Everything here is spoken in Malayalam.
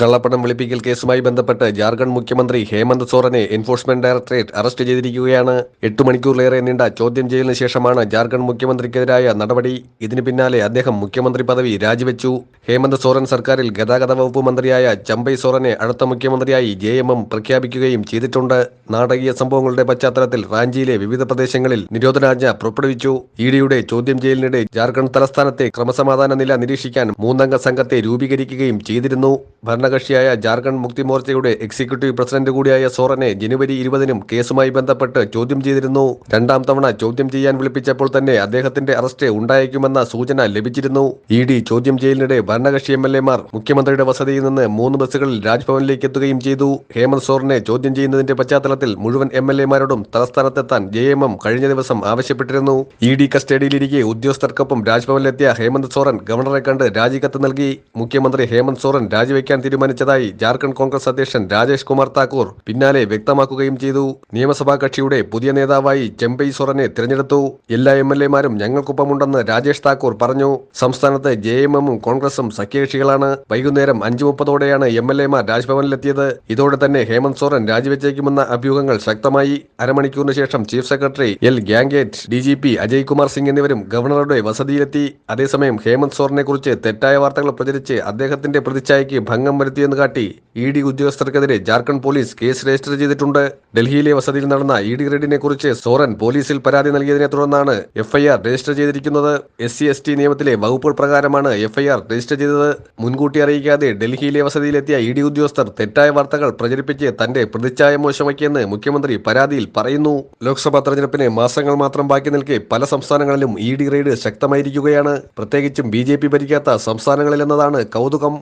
കള്ളപ്പണം വെളുപ്പിക്കൽ കേസുമായി ബന്ധപ്പെട്ട് ജാർഖണ്ഡ് മുഖ്യമന്ത്രി ഹേമന്ത് സോറനെ എൻഫോഴ്സ്മെന്റ് ഡയറക്ടറേറ്റ് അറസ്റ്റ് ചെയ്തിരിക്കുകയാണ്. എട്ട് മണിക്കൂറിലേറെ നീണ്ട ചോദ്യം ചെയ്യലിന് ശേഷമാണ് ജാർഖണ്ഡ് മുഖ്യമന്ത്രിക്കെതിരായ നടപടി. ഇതിനു പിന്നാലെ അദ്ദേഹം മുഖ്യമന്ത്രി പദവി രാജിവെച്ചു. ഹേമന്ത് സോറൻ സർക്കാരിൽ ഗതാഗത വകുപ്പ് മന്ത്രിയായ ചമ്പൈ സോറനെ അടുത്ത മുഖ്യമന്ത്രിയായി ജെ എം എം പ്രഖ്യാപിക്കുകയും ചെയ്തിട്ടുണ്ട്. നാടകീയ സംഭവങ്ങളുടെ പശ്ചാത്തലത്തിൽ റാഞ്ചിയിലെ വിവിധ പ്രദേശങ്ങളിൽ നിരോധനാജ്ഞ പുറപ്പെടുവിച്ചു. ഇഡിയുടെ ചോദ്യം ചെയ്യലിനിടെ ജാർഖണ്ഡ് തലസ്ഥാനത്തെ ക്രമസമാധാന നില നിരീക്ഷിക്കാൻ മൂന്നംഗ സംഘത്തെ രൂപീകരിക്കുകയും ചെയ്തിരുന്നു. ഭരണകക്ഷിയായ ജാർഖണ്ഡ് മുക്തി മോർച്ചയുടെ എക്സിക്യൂട്ടീവ് പ്രസിഡന്റ് കൂടിയായ സോറനെ ജനുവരി ഇരുപതിനും കേസുമായി ബന്ധപ്പെട്ട് ചോദ്യം ചെയ്തിരുന്നു. രണ്ടാം തവണ ചോദ്യം ചെയ്യാൻ വിളിപ്പിച്ചപ്പോൾ തന്നെ അദ്ദേഹത്തിന്റെ അറസ്റ്റ് ഉണ്ടായേക്കുമെന്ന സൂചന ലഭിച്ചിരുന്നു. ഇ ഡി ചോദ്യം ചെയ്യലിനിടെ ഭരണകക്ഷി എം എൽ എമാർ മുഖ്യമന്ത്രിയുടെ വസതിയിൽ നിന്ന് മൂന്ന് ബസ്സുകളിൽ രാജ്ഭവനിലേക്ക് എത്തുകയും ചെയ്തു. ഹേമന്ത് സോറിനെ ചോദ്യം ചെയ്യുന്നതിന്റെ പശ്ചാത്തലത്തിൽ മുഴുവൻ എം എൽ എമാരോടും തലസ്ഥാനത്തെത്താൻ ജെ എം എം കഴിഞ്ഞ ദിവസം ആവശ്യപ്പെട്ടിരുന്നു. ഇ ഡി കസ്റ്റഡിയിലിരിക്കെ ഉദ്യോഗസ്ഥർക്കൊപ്പം രാജ്ഭവനിലെത്തിയ ഹേമന്ത് സോറൻ ഗവർണറെ കണ്ട് രാജിക്കത്ത് നൽകി. മുഖ്യമന്ത്രി ഹേമന്ത് സോറൻ രാജിവെക്കാൻ തീരുമാനിച്ചതായി ജാർഖണ്ഡ് കോൺഗ്രസ് അധ്യക്ഷൻ രാജേഷ് കുമാർ താക്കൂർ പിന്നാലെ വ്യക്തമാക്കുകയും ചെയ്തു. നിയമസഭാ കക്ഷിയുടെ പുതിയ നേതാവായി ചെമ്പൈ സോറനെ തിരഞ്ഞെടുത്തു. എല്ലാ എം എൽ എമാരും ഞങ്ങൾക്കൊപ്പമുണ്ടെന്ന് രാജേഷ് താക്കൂർ പറഞ്ഞു. സംസ്ഥാനത്ത് ജെ എം എമ്മും കോൺഗ്രസും സഖ്യകക്ഷികളാണ്. വൈകുന്നേരം അഞ്ചു മുപ്പതോടെയാണ് എം എൽ എമാർ രാജ്ഭവനിലെത്തിയത്. ഇതോടെ തന്നെ ഹേമന്ത് സോറൻ രാജിവെച്ചേക്കുമെന്ന അഭ്യൂഹങ്ങൾ ശക്തമായി. അരമണിക്കൂറിന് ശേഷം chief secretary L Khiangte D G P Ajay Kumar Singh എന്നിവരും ഗവർണറുടെ വസതിയിലെത്തി. അതേസമയം ഹേമന്ത് സോറിനെ കുറിച്ച് തെറ്റായ വാർത്തകൾ പ്രചരിച്ച് അദ്ദേഹത്തിന്റെ പ്രതിച്ഛായയ്ക്ക് ഭംഗം വരുത്തിയെന്ന് കാട്ടി ഇ ഡി ഉദ്യോഗസ്ഥർക്കെതിരെ ജാർഖണ്ഡ് പോലീസ് കേസ് രജിസ്റ്റർ ചെയ്തിട്ടുണ്ട്. ഡൽഹിയിലെ വസതിയിൽ നടന്ന ഇ ഡി റെയ്ഡിനെ കുറിച്ച് സോറൻ പോലീസിൽ പരാതി നൽകിയതിനെ തുടർന്നാണ് എഫ്ഐആർ രജിസ്റ്റർ ചെയ്തിരിക്കുന്നത്. എസ് സി എസ് ടി നിയമത്തിലെ വകുപ്പുകൾ പ്രകാരമാണ് എഫ്ഐആർ രജിസ്റ്റർ ചെയ്തത്. മുൻകൂട്ടി അറിയിക്കാതെ ഡൽഹിയിലെ വസതിയിലെത്തിയ ഇ ഡി ഉദ്യോഗസ്ഥർ തെറ്റായ വാർത്തകൾ പ്രചരിപ്പിച്ച് തന്റെ പ്രതിച്ഛായ മോശമാക്കിയെന്ന് മുഖ്യമന്ത്രി പരാതിയിൽ പറയുന്നു. ലോക്സഭാ തെരഞ്ഞെടുപ്പിന് മാസങ്ങൾ മാത്രം ബാക്കി നിൽക്കെ പല സംസ്ഥാനങ്ങളിലും ഇ ഡി റെയ്ഡ് ശക്തമായിരിക്കുകയാണ്. പ്രത്യേകിച്ചും ബി ഭരിക്കാത്ത സംസ്ഥാനങ്ങളിലെന്നതാണ് കൗതുകം.